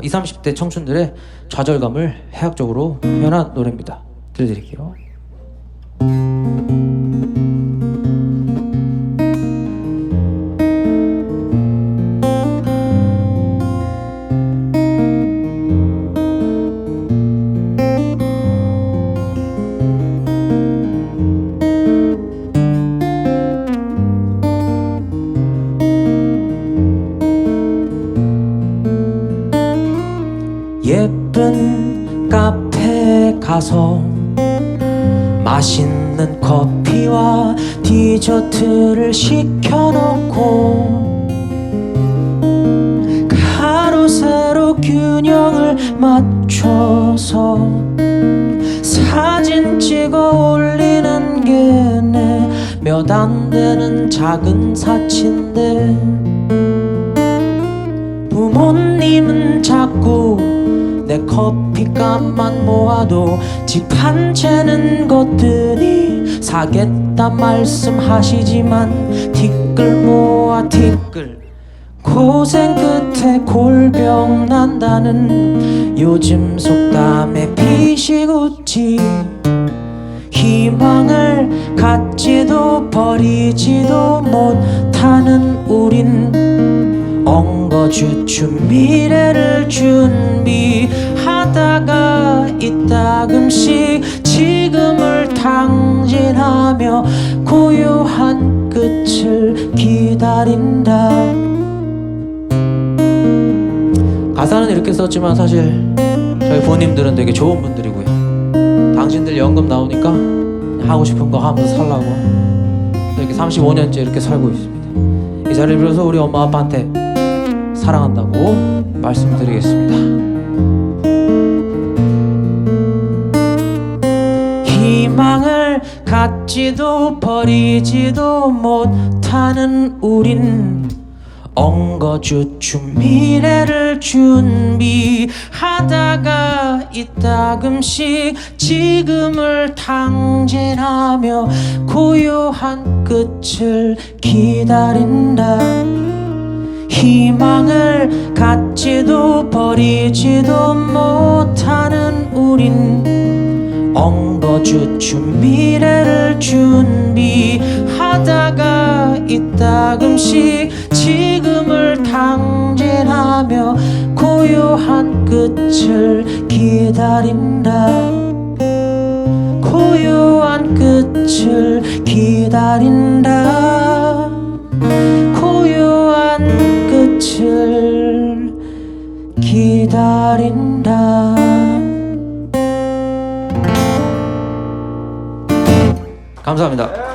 어, 20, 30대 청춘들의 좌절감을 해학적으로 표현한 노래입니다. 들려드릴게요. 예쁜 카페 가서 맛있는 커피와 디저트를 시켜놓고 가로세로 균형을 맞춰서 사진 찍어 올리는 게 내 몇 안 되는 작은 사치인데 부모님은 내 커피값만 모아도 집 한 채는 것들이 사겠다 말씀하시지만 티끌 모아 티끌. 고생 끝에 골병 난다는 요즘 속담에 피시굿지. 희망을 갖지도 버리지도 못하는 우린 엉거주춤 미래를 하며 고요한 끝을 기다린다. 가사는 이렇게 썼지만 사실 저희 부모님들은 되게 좋은 분들이고요. 당신들 연금 나오니까 하고 싶은 거 하면서 살라고 이렇게 35년째 이렇게 살고 있습니다. 이 자리를 빌어서 우리 엄마 아빠한테 사랑한다고 말씀드리겠습니다. 갖지도 버리지도 못하는 우린 엉거주춤 미래를 준비하다가 이따금씩 지금을 탕진하며 고요한 끝을 기다린다. 희망을 갖지도 버리지도 못하는 우린 엉거주춤 미래를 준비하다가 이따금씩 지금을 탕진하며 고요한 끝을 기다린다. 고요한 끝을 기다린다. 고요한 끝을 기다린다 감사합니다.